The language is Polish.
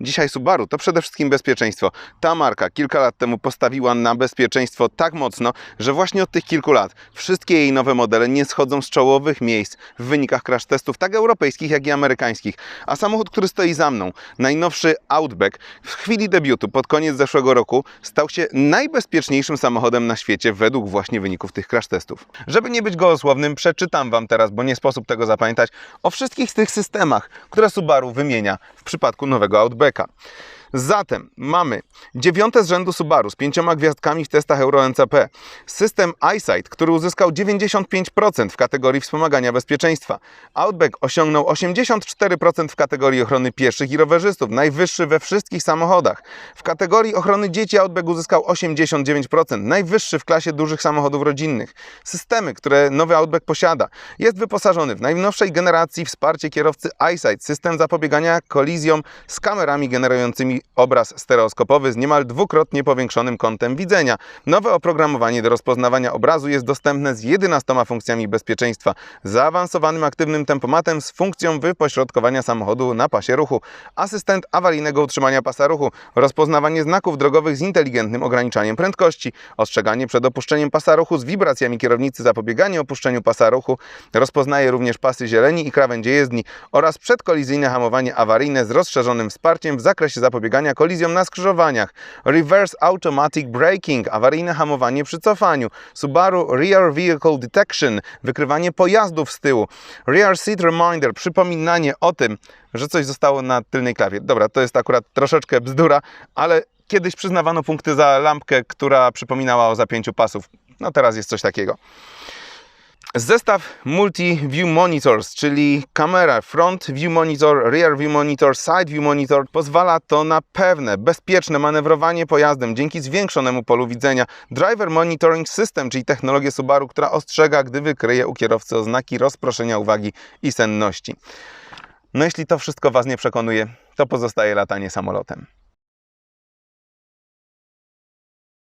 Dzisiaj Subaru to przede wszystkim bezpieczeństwo. Ta marka kilka lat temu postawiła na bezpieczeństwo tak mocno, że właśnie od tych kilku lat wszystkie jej nowe modele nie schodzą z czołowych miejsc w wynikach crash testów, tak europejskich, jak i amerykańskich. A samochód, który stoi za mną, najnowszy Outback, w chwili debiutu pod koniec zeszłego roku stał się najbezpieczniejszym samochodem na świecie według właśnie wyników tych crash testów. Żeby nie być gołosłownym, przeczytam Wam teraz, bo nie sposób tego zapamiętać, o wszystkich tych systemach, które Subaru wymienia w przypadku nowego cara. Zatem mamy dziewiąte z rzędu Subaru z pięcioma gwiazdkami w testach Euro NCP. System EyeSight, który uzyskał 95% w kategorii wspomagania bezpieczeństwa. Outback osiągnął 84% w kategorii ochrony pieszych i rowerzystów, najwyższy we wszystkich samochodach. W kategorii ochrony dzieci Outback uzyskał 89%, najwyższy w klasie dużych samochodów rodzinnych. Systemy, które nowy Outback posiada, jest wyposażony w najnowszej generacji wsparcie kierowcy EyeSight, system zapobiegania kolizjom z kamerami generującymi obraz stereoskopowy z niemal dwukrotnie powiększonym kątem widzenia. Nowe oprogramowanie do rozpoznawania obrazu jest dostępne z 11 funkcjami bezpieczeństwa, zaawansowanym aktywnym tempomatem z funkcją wypośrodkowania samochodu na pasie ruchu, asystent awaryjnego utrzymania pasa ruchu, rozpoznawanie znaków drogowych z inteligentnym ograniczaniem prędkości, ostrzeganie przed opuszczeniem pasa ruchu z wibracjami kierownicy, zapobieganie opuszczeniu pasa ruchu, rozpoznaje również pasy zieleni i krawędzie jezdni oraz przedkolizyjne hamowanie awaryjne z rozszerzonym wsparciem w zakresie zapobiegania kolizjom na skrzyżowaniach, reverse automatic braking, awaryjne hamowanie przy cofaniu, Subaru Rear Vehicle Detection, wykrywanie pojazdów z tyłu, Rear Seat Reminder, przypominanie o tym, że coś zostało na tylnej klawie. Dobra, to jest akurat troszeczkę bzdura, ale kiedyś przyznawano punkty za lampkę, która przypominała o zapięciu pasów. No teraz jest coś takiego. Zestaw Multi-View Monitors, czyli kamera Front View Monitor, Rear View Monitor, Side View Monitor pozwala to na pewne, bezpieczne manewrowanie pojazdem dzięki zwiększonemu polu widzenia. Driver Monitoring System, czyli technologię Subaru, która ostrzega, gdy wykryje u kierowcy oznaki rozproszenia uwagi i senności. No jeśli to wszystko Was nie przekonuje, to pozostaje latanie samolotem.